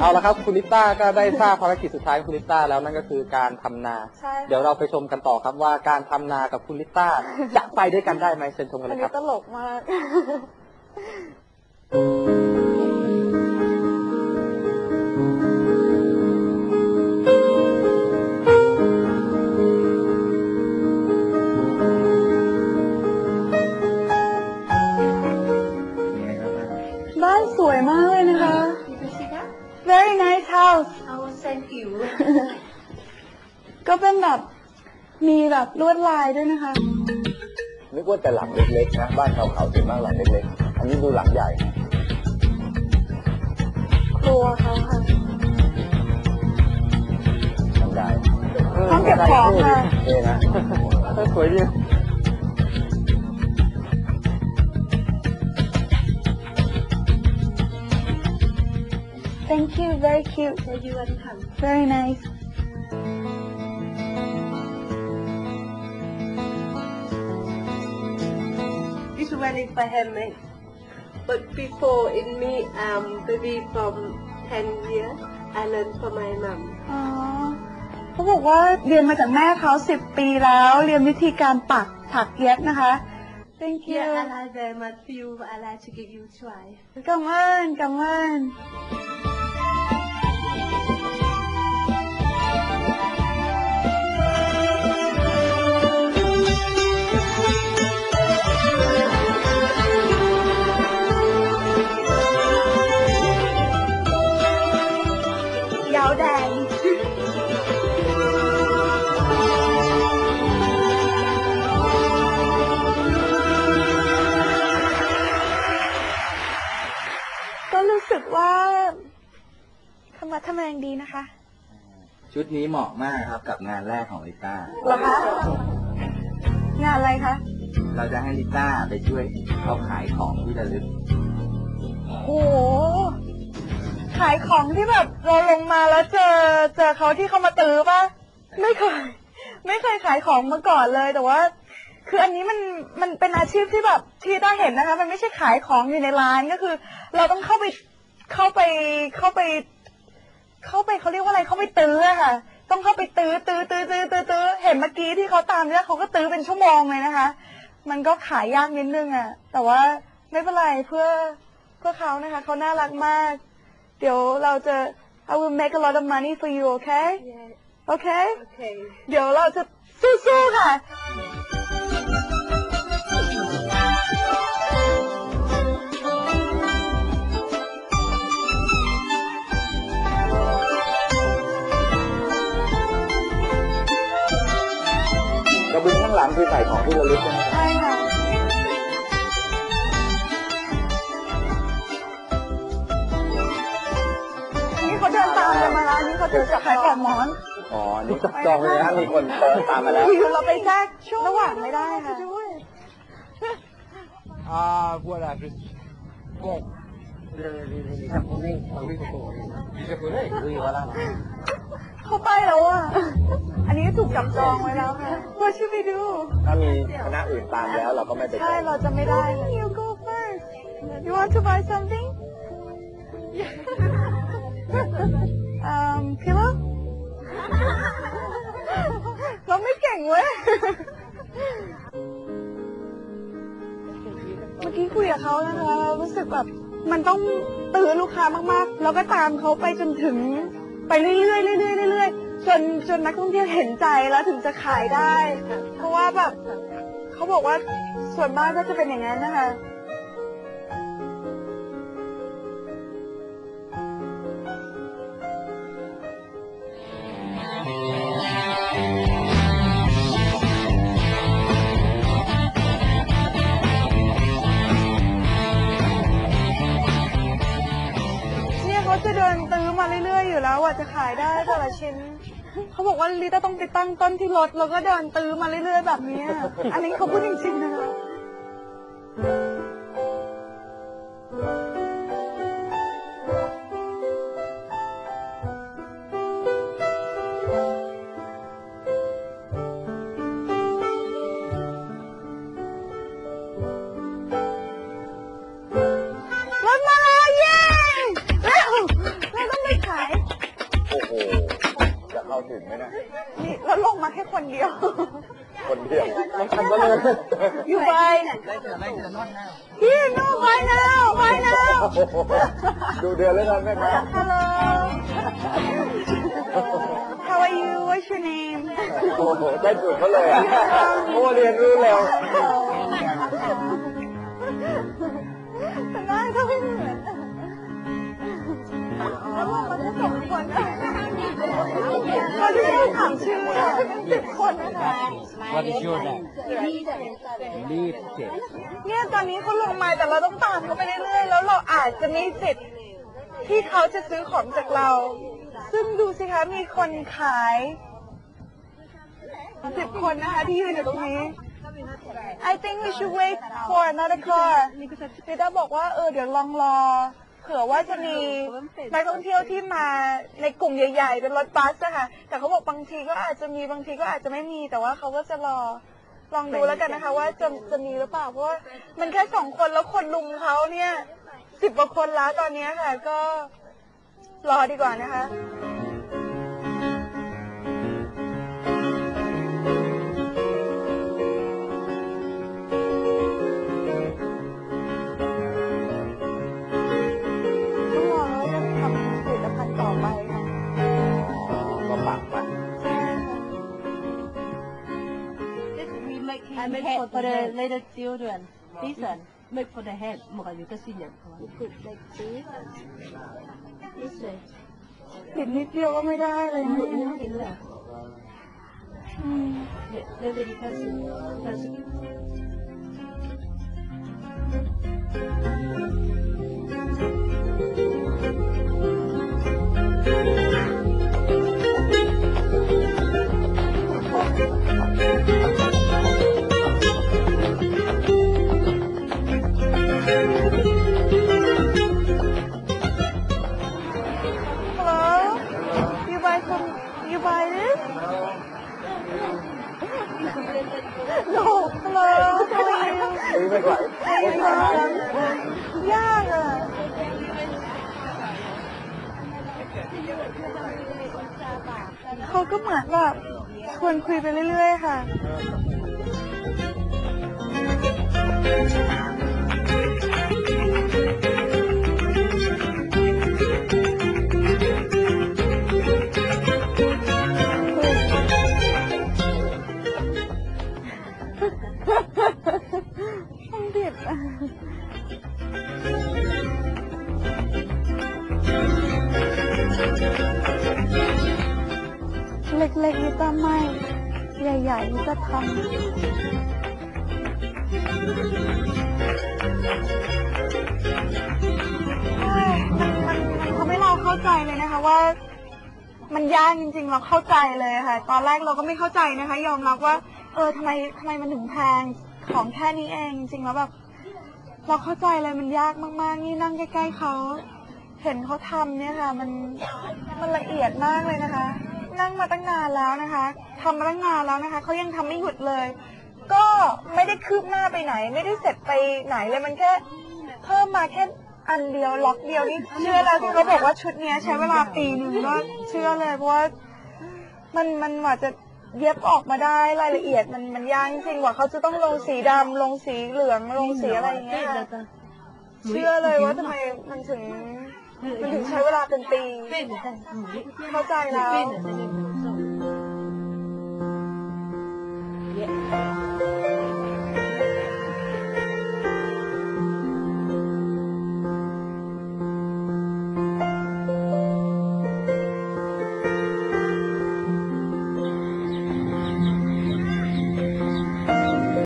เอาละครับคุณลิต้าก็ได้ทราบภารกิจสุดท้ายของคุณลิต้าแล้วนั่นก็คือการทำนา ใช่เดี๋ยวเราไปชมกันต่อครับว่าการทำนากับคุณลิต้าจะไปด้วยกันได้ไหมเชิญชมกันอัเลนยคนี้รับ ตลกมาก มีแบบลวดลายด้วยนะคะ นึกว่าแต่หลังเล็กๆนะบ้านเขาเขาถึงมากหลังเล็กๆ อันนี้ดูหลังใหญ่ ครัวเขาค่ะทำได้ห้องเก็บของค่ะเท่นะ สวยดี thank you very cute So you want to come? very nice This wedding by handmade. But before in me, um, maybe from 10 years, I learned from my mom. อ๋อเขาบอกว่าเรียนมาจากแม่เขาสิบปีแล้ว เรียนวิธีการปักถักเย็บนะคะ thank you Yeah, I like very much you. I like to give you a try. กำมันกำมันาวแดง ก็รู้สึกว่าธรรมะทำแมงดีนะคะ ชุดนี้เหมาะมากครับกับงานแรกของลิต้า เหรอคะ งานอะไรคะ เราจะให้ลิต้าไปช่วยเขาขายของที่ระลึกโห ขายของที่แบบเราลงมาแล้วเจอเจอเขาที่เขามาตื้อปะไม่เคย ไม่เคยขายของมาก่อนเลยแต่ว่า คืออันนี้มันมันเป็นอาชีพที่แบบที่ต้าเห็นนะคะ มันไม่ใช่ขายของอยู่ในร้านก็คือ เราต้องเข้าไปเข้าไปเข้าไป เข้าไปเขาเรียกว่าอะไรเข้าไปตื้ออะค่ะ ต้องเข้าไปตื้อตื้อตื้อตื้อตื้อตื้อเห็นเมื่อกี้ที่เขาตามเนี่ยเขาก็ตื้อเป็นชั่วโมงเลยนะคะ มันก็ขายยากนิดนึงอะแต่ว่าไม่เป็นไรเพื่อเพื่อเขานะคะเขาน่ารักมาก เดี๋ยวเราจะ I will make a lot of money for you okay Yeah. okay Okay. เดี๋ยวเราจะสู้ๆค่ะ กระบุงข้างหลังคือใส่ของที่ระลึกใช่ไหมใช่ค่ นี่เขาเดินตามกันมาแล้วนี่เขาจะจับขายของหมอน อ๋อนี่จองเลยนะมีคนเดินตามมาแล้ว อยู่เราไปแทรกระหว่างไม่ได้ค่ะ Ah, voilà, je suis. Bon. Le, les, les Japonais, ah oui, d'accord. Les Japonais Oui, voilà. เขาไปแล้วอะ อันนี้ถูกจับจองไว้แล้วค่ะ What should we do ถ้ามีคณะอื่นตามแล้วเราก็ไม่ไปใช่ เราจะไม่ได้ You go first You want to buy something um pillow เราไม่เก่งเว้ย เมื่อกี้คุยกับเขานะคะรู้สึกแบบมันต้องตื่นลูกค้ามากๆ แล้วก็ตามเขาไปจนถึงไปเรื่อยๆเรื่อยๆเรื่อยๆจนจนนักท่องเที่ยวเห็นใจแล้วถึงจะขายได้ เพราะว่าแบบเขาบอกว่าส่วนมากก็จะเป็นอย่างนั้นนะคะ วอะจะขายได้แต่ละชิ้น เขาบอกว่าลิต้าต้องไปตั้งต้นที่รถแล้วก็เดินตื้อมาเรื่อยๆแบบเนี้ยอันนี้เขาพูดจริงๆนะคะ เดียว คนเดียวทำก็เลยอยู่ไป พี่โน่ไปแล้วไปแล้วโอ้โหดูเดือนแล้วนะแม่ค้า Hello How are you What's your name โอ้โหได้จุดเขาเลยอะโอ้เรียนรู้เร็ว เราจะไม่ถามชื่อสิบคนนะคะ What is your name รีบเจ็บเนี่ยตอนนี้เขาลงมาแต่เราต้องตามเขาไปเรื่อยๆแล้วเราอาจจะมีสิทธิ์ที่เขาจะซื้อของจากเรา ซึ่งดูสิคะมีคนขายสิบคนนะคะที่ยืนอยู่ตรงนี้ I think we should wait for another car พี่ดาบอกว่าเออเดี๋ยวลองรอ เผื่อว่าจะมีนักท่องเที่ยวที่มาในกลุ่มใหญ่ ๆ เป็นรถบัสอะค่ะแต่เขาบอกบางทีก็อาจจะมีบางทีก็อาจจะไม่มี แต่ว่าเขาก็จะรอลองดูแล้วกันนะคะ ว่าจะจะมีหรือเปล่าเพราะว่ามันแค่สองคนแล้วคนลุมเขาเนี่ยสิบกว่าคนแล้วตอนนี้ค่ะ ก็รอดีกว่านะคะ make him I make head for the little children. This one make for the head. Một cái cái sinh nhật. Put like this. This way. ติดนิดเดียวก็ไม่ได้เลยนะอืม Then they can see. Can see. No hello how are you ซื้อไม่ไหวยากอะเขาก็เหมือนแบบชวนคุยไปเรื่อยๆค่ะ บเล็กๆนี่ก็ไม่ ใหญ่ๆนี่ก็ทำใช่มันมันมันทำให้เราเข้าใจเลยนะคะว่า มันยากจริงๆเราเข้าใจเลยค่ะ ตอนแรกเราก็ไม่เข้าใจนะคะ ยอมรับว่า เออทำไมทำไมมันถึงแพง ของแค่นี้เองจริงๆแล้วแบบเราเข้าใจเลยมันยากมากๆ นี่นั่งใกล้ๆเขาเห็นเขาทำเนี่ยค่ะ มันมันละเอียดมากเลยนะคะ นั่งมาตั้งนานแล้วนะคะทำมาตั้งนานแล้วนะคะเขายังทำไม่หยุดเลย ก็ไม่ได้คืบหน้าไปไหน ไม่ได้เสร็จไปไหนเลยมันแค่เพิ่มมาแค่อันเดียวล็อกเดียวนี่เชื่อแล้วที่เขาบอกว่าชุดเนี้ยใช้เวลาปีหนึ่งก็เชื่อเลยเพราะว่ามันมันกว่าจะ เย็บออกมาได้รายละเอียดมันมันยากจริงๆว่าเขาจะต้องลงสีดำลงสีเหลืองลงสีอะไรอย่างเงี้ย เชื่อเลยว่าทำไมมันถึงมันถึงใช้เวลาเป็นปีเข้าใจแล้ว